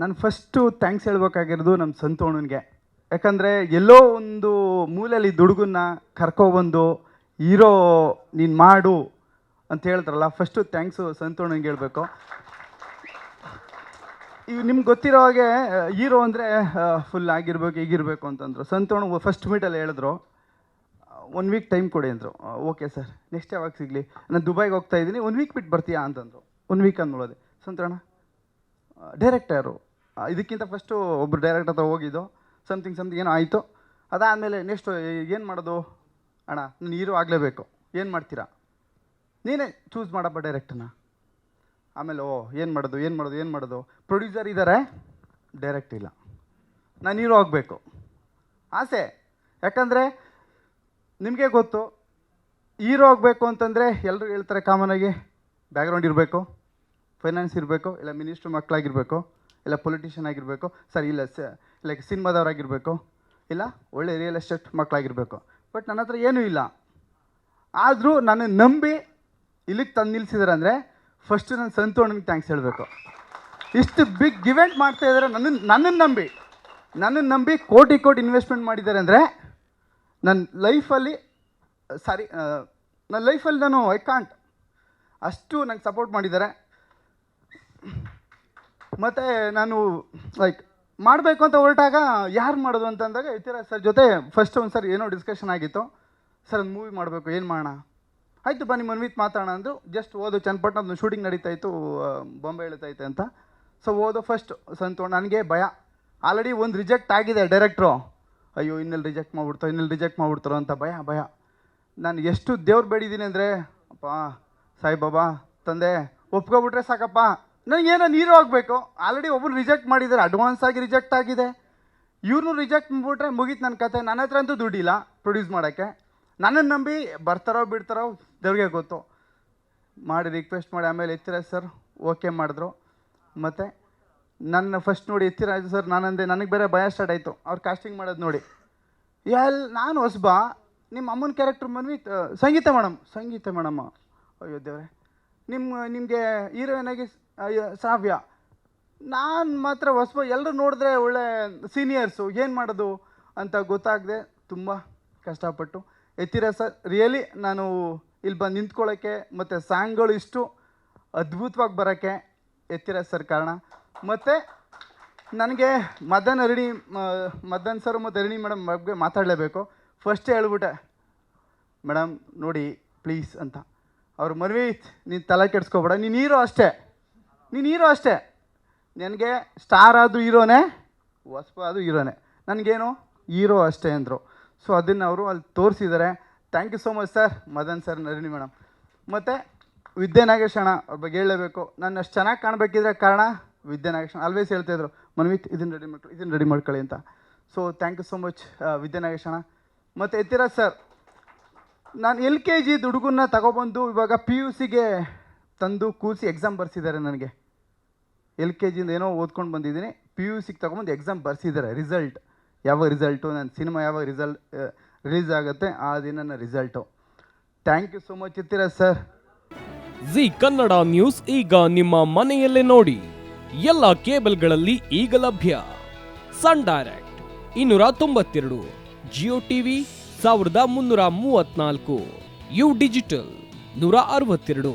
ನಾನು first thanks ಹೇಳ್ಬೇಕಾಗಿರೋದು ನಮ್ಮ ಸಂತೋಣನಿಗೆ ಯಾಕಂದರೆ ಎಲ್ಲೋ ಒಂದು ಮೂಲೆಯಲ್ಲಿ ದುಡುಗನ್ನ ಕರ್ಕೊಬಂದು ಹೀರೋ ನೀನು ಮಾಡು ಅಂತ ಹೇಳ್ತಾರಲ್ಲ ಫಸ್ಟು ಥ್ಯಾಂಕ್ಸು ಸಂತೋಣನಿಗೆ ಹೇಳಬೇಕು. ಈಗ ನಿಮ್ಗೆ ಗೊತ್ತಿರೋ ಹಾಗೆ, ಹೀರೋ ಅಂದರೆ ಫುಲ್ ಆಗಿರ್ಬೇಕು, ಹೀಗಿರಬೇಕು ಅಂತಂದರು. ಸಂತೋಣ ಫಸ್ಟ್ ಮೀಟಲ್ಲಿ ಹೇಳಿದ್ರು. ಒನ್ ವೀಕ್ ಟೈಮ್ ಕೊಡಿ ಅಂದರು. ಓಕೆ ಸರ್ ನೆಕ್ಸ್ಟ್ ಯಾವಾಗ ಸಿಗಲಿ? ನಾನು ದುಬೈಗೆ ಹೋಗ್ತಾ ಇದ್ದೀನಿ ಒನ್ ವೀಕ್ ಬಿಟ್ಟು ಬರ್ತೀಯಾ ಅಂತಂದರು. ಒನ್ ವೀಕ್ ಅಂದ್ಬಿಡೋದೆ ಸಂತೋಣ ಡೈರೆಕ್ಟರು ಇದಕ್ಕಿಂತ ಫಸ್ಟು ಒಬ್ಬರು ಡೈರೆಕ್ಟ್ ಹತ್ರ ಹೋಗಿದ್ದು ಸಮಥಿಂಗ್ ಸಮಥಿಂಗ್ ಏನೋ ಆಯಿತು. ಅದಾದಮೇಲೆ ನೆಕ್ಸ್ಟು ಏನು ಮಾಡೋದು? ಅಣ್ಣ ನಾನು ಹೀರೋ ಆಗಲೇಬೇಕು. ಏನು ಮಾಡ್ತೀರಾ? ನೀನೇ ಚೂಸ್ ಮಾಡಪ್ಪ ಡೈರೆಕ್ಟನ್ನ ಆಮೇಲೆ, ಓ, ಏನು ಮಾಡೋದು ಏನು ಮಾಡೋದು ಏನು ಮಾಡೋದು? ಪ್ರೊಡ್ಯೂಸರ್ ಇದ್ದಾರೆ ಡೈರೆಕ್ಟ್ ಇಲ್ಲ. ನಾನು ಹೀರೋ ಆಗಬೇಕು ಆಸೆ. ಯಾಕಂದರೆ, ನಿಮಗೆ ಗೊತ್ತು, ಹೀರೋ ಆಗಬೇಕು ಅಂತಂದರೆ ಎಲ್ಲರೂ ಹೇಳ್ತಾರೆ ಕಾಮನಾಗಿ ಬ್ಯಾಕ್ಗ್ರೌಂಡ್ ಇರಬೇಕು ಫೈನಾನ್ಸ್ ಇರಬೇಕು, ಇಲ್ಲ ಮಿನಿಸ್ಟ್ರ್ ಮಕ್ಕಳಾಗಿರಬೇಕು ಇಲ್ಲ ಪೊಲಿಟಿಷಿಯನ್ ಆಗಿರಬೇಕು. ಸರ್, ಇಲ್ಲ, ಸ ಲೈಕ್ ಸಿನಿಮಾದವರಾಗಿರಬೇಕು. ಇಲ್ಲ, ಒಳ್ಳೆ ರಿಯಲ್ ಎಸ್ಟೇಟ್ ಮಕ್ಕಳಾಗಿರಬೇಕು ಬಟ್ ನನ್ನ ಹತ್ರ ಏನೂ ಇಲ್ಲ. ಆದರೂ ನನ್ನ ನಂಬಿ ಇಲ್ಲಿಗೆ ತಂದು ನಿಲ್ಲಿಸಿದಾರಂದರೆ ಅಂದರೆ ಫಸ್ಟ್ ಸಂತು ಅಣ್ಣನಿಗೆ ಥ್ಯಾಂಕ್ಸ್ ಹೇಳಬೇಕು. ಇಷ್ಟು ಬಿಗ್ ಇವೆಂಟ್ ಮಾಡ್ತಾ ಇದ್ದಾರೆ ನನ್ನ ನನ್ನನ್ನು ನಂಬಿ. ನನ್ನನ್ನು ನಂಬಿ ಕೋಟಿ ಕೋಟಿ ಇನ್ವೆಸ್ಟ್ಮೆಂಟ್ ಮಾಡಿದ್ದಾರೆ ಅಂದರೆ ನನ್ನ ಲೈಫಲ್ಲಿ ಸಾರಿ ನನ್ನ ಲೈಫಲ್ಲಿ ನಾನು ಐ ಕಾಂಟ್ ಅಷ್ಟು ನಂಗೆ ಸಪೋರ್ಟ್ ಮಾಡಿದ್ದಾರೆ ಮತ್ತು ನಾನು ಲೈಕ್ ಮಾಡಬೇಕು ಅಂತ ಹೊರಟಾಗ ಯಾರು ಮಾಡೋದು ಅಂತಂದಾಗ ಯತಿರಾಜ್ ಸರ್ ಜೊತೆ ಫಸ್ಟ್ ಒಂದು ಸರ್ ಏನೋ ಡಿಸ್ಕಷನ್ ಆಗಿತ್ತು. ಸರ್, ಒಂದು ಮೂವಿ ಮಾಡಬೇಕು, ಏನು ಮಾಡೋಣ? ಆಯಿತು, ಬನ್ನಿ ಮನ್ವಿತ್ ಮಾತಾಡೋಣ ಅಂದರು. ಜಸ್ಟ್ ಓದು ಚನ್ನಪಟ್ಟಣದ ಶೂಟಿಂಗ್ ನಡೀತಾ ಇತ್ತು ಬೊಂಬೆ ಬಾಂಬೆ ಹೇಳ್ತೈತೆ ಅಂತ. ಸೊ ಓದು ಫಸ್ಟ್ ಸಂತೋಣ ನನಗೆ ಭಯ. ಆಲ್ರೆಡಿ ಒಂದು ರಿಜೆಕ್ಟ್ ಆಗಿದೆ ಡೈರೆಕ್ಟ್ರು ಅಯ್ಯೋ ಇನ್ನೆಲ್ಲಿ ರಿಜೆಕ್ಟ್ ಮಾಡ್ಬಿಡ್ತಾರೆ ಇನ್ನೆಲ್ಲಿ ರಿಜೆಕ್ಟ್ ಮಾಡ್ಬಿಡ್ತಾರೋ ಅಂತ ಭಯ ಭಯ. ನಾನು ಎಷ್ಟು ದೇವ್ರು ಬೇಡಿದ್ದೀನಿ ಅಂದರೆ, ಅಪ್ಪ, ಸಾಯಿಬಾಬಾ, ತಂದೆ, ಒಪ್ಕೊಬಿಟ್ರೆ ಸಾಕಪ್ಪ. ನನಗೇನೋ ನೀರು ಆಗಬೇಕು? ಆಲ್ರೆಡಿ ಒಬ್ಬರು ರಿಜೆಕ್ಟ್ ಮಾಡಿದ್ದಾರೆ ಅಡ್ವಾನ್ಸ್ ಆಗಿ ರಿಜೆಕ್ಟ್ ಆಗಿದೆ. ಇವ್ರನ್ನೂ ರಿಜೆಕ್ಟ್ ಮಾಡಿಬಿಟ್ರೆ ಮುಗೀತು ನನ್ನ ಕತೆ. ನನ್ನ ಹತ್ರ ಅಂತೂ ದುಡ್ಡಿಲ್ಲ ಪ್ರೊಡ್ಯೂಸ್ ಮಾಡೋಕ್ಕೆ. ನನ್ನನ್ನು ನಂಬಿ ಬರ್ತಾರೋ ಬಿಡ್ತಾರೋ ದೇವ್ರಿಗೆ ಗೊತ್ತು. ಮಾಡಿ ರಿಕ್ವೆಸ್ಟ್ ಮಾಡಿ ಆಮೇಲೆ ಎತ್ತಿರ ಸರ್ ಓಕೆ ಮಾಡಿದ್ರು. ಮತ್ತು ನನ್ನ ಫಸ್ಟ್ ನೋಡಿ ಎತ್ತಿರ ಸರ್ ನಾನಂದೆ, ನನಗೆ ಬೇರೆ ಭಯ ಸ್ಟಾರ್ಟ್ ಆಯಿತು. ಅವ್ರು ಕಾಸ್ಟಿಂಗ್ ಮಾಡೋದು ನೋಡಿ. ಎಲ್, ನಾನು ಹೊಸಬ ನಿಮ್ಮ ಅಮ್ಮನ ಕ್ಯಾರೆಕ್ಟ್ರ್ ಮನ್ವಿ ಸಂಗೀತ ಮೇಡಮ್, ಸಂಗೀತ ಮೇಡಮ್ಮ ಅಯ್ಯೋ ದೇವ್ರೆ. ನಿಮ್ಮ ನಿಮಗೆ ಹೀರೋಯಿನ್ ಆಗಿ ಶ್ರಾವ್ಯ ನಾನು ಮಾತ್ರ ಹೊಸಬ ಎಲ್ಲರೂ ನೋಡಿದ್ರೆ ಒಳ್ಳೆ ಸೀನಿಯರ್ಸು. ಏನು ಮಾಡೋದು ಅಂತ ಗೊತ್ತಾಗದೆ, ತುಂಬ ಕಷ್ಟಪಟ್ಟು. ಎತ್ತಿರ ಸರ್, ರಿಯಲಿ ನಾನು ಇಲ್ಲಿ ಬಂದು ನಿಂತ್ಕೊಳ್ಳೋಕ್ಕೆ ಮತ್ತು ಸಾಂಗ್ಗಳು ಇಷ್ಟು ಅದ್ಭುತವಾಗಿ ಬರೋಕ್ಕೆ ಎತ್ತಿರ ಸರ್ ಕಾರಣ. ಮತ್ತು ನನಗೆ ಮದನ್ ಅರಣಿ ಮದನ್ ಸರ್ ಮತ್ತು ಅರಣಿ ಮೇಡಮ್ ಬಗ್ಗೆ ಮಾತಾಡಲೇಬೇಕು. ಫಸ್ಟೇ ಹೇಳ್ಬಿಟ್ಟೆ, ಮೇಡಮ್, ನೋಡಿ, ಪ್ಲೀಸ್ ಅಂತ. ಅವ್ರು ಮರ್ವಿ ನೀನು ತಲೆ ಕೆಡಿಸ್ಕೊಬೇಡ. ನೀನು ನೀರು ಅಷ್ಟೇ. ನೀನು ಹೀರೋ ಅಷ್ಟೇ. ನನಗೆ ಸ್ಟಾರ್ ಆದರೂ ಹೀರೋನೇ, ವಸ್ಪ ಆದರೂ ಹೀರೋನೇ. ನನಗೇನು? ಹೀರೋ ಅಷ್ಟೇ ಅಂದರು. ಸೊ ಅದನ್ನು ಅವರು ಅಲ್ಲಿ ತೋರಿಸಿದ್ದಾರೆ thank you so much sir Madan sir ನರಿಣಿ madam ಮತ್ತು ವಿದ್ಯಾನಾಗೇಶ್ ಅಣ್ಣ ಅವ್ರ ಬಗ್ಗೆ ಹೇಳಬೇಕು ನಾನು ಅಷ್ಟು ಚೆನ್ನಾಗಿ ಕಾಣಬೇಕಿದ್ರೆ ಕಾರಣ ವಿದ್ಯಾನಾಗೇಶ್ ಆಲ್ವೇಸ್ ಹೇಳ್ತಾಯಿದ್ರು ಮನ್ವಿತ್ ಇದನ್ನು ರೆಡಿ ಮಾಡ್ಕೊಳ್ಳಿ ಇದನ್ನು ರೆಡಿ ಮಾಡ್ಕೊಳ್ಳಿ ಅಂತ. So thank you so much Vidyanagesh ಅಣ್ಣ. ಮತ್ತು ಎತ್ತಿರಾಜ್ ಸರ್ ನಾನು ಎಲ್ ಕೆ ಜಿ ದುಡುಗನ್ನ ತಗೊಬಂದು ಇವಾಗ ಪಿ ಯು ಸಿಗೆ ತಂದು ಕೂರಿಸಿ ಎಕ್ಸಾಮ್ ಬರ್ಸಿದ್ದಾರೆ ನನಗೆ. ಎಲ್ ಕೆ ಜಿಯಿಂದ ಏನೋ ಓದ್ಕೊಂಡು ಬಂದಿದ್ದೀನಿ. ಪಿ ಯು ಸಿಗೆ ತೊಗೊಂಬಂದು ಎಕ್ಸಾಮ್ ಬರ್ಸಿದ್ದಾರೆ ರಿಸಲ್ಟ್ ಯಾವಾಗ ರಿಸಲ್ಟು ನನ್ನ ಸಿನಿಮಾ ಯಾವಾಗ ರಿಸಲ್ಟ್ ರಿಲೀಸ್ ಆಗುತ್ತೆ? ಆ ದಿನ result thank you so much ಇರ್ತೀರ ಸರ್ ಜಿ ಕನ್ನಡ ನ್ಯೂಸ್ ಈಗ ನಿಮ್ಮ ಮನೆಯಲ್ಲೇ ನೋಡಿ. ಎಲ್ಲ ಕೇಬಲ್ಗಳಲ್ಲಿ ಈಗ ಲಭ್ಯ. ಸನ್ ಡೈರೆಕ್ಟ್ ಇನ್ನೂರ ತೊಂಬತ್ತೆರಡು ಜಿಯೋ ಟಿವಿ ಸಾವಿರದ ಮುನ್ನೂರ ಮೂವತ್ನಾಲ್ಕು ಯು ಡಿಜಿಟಲ್ ನೂರ ಅರವತ್ತೆರಡು.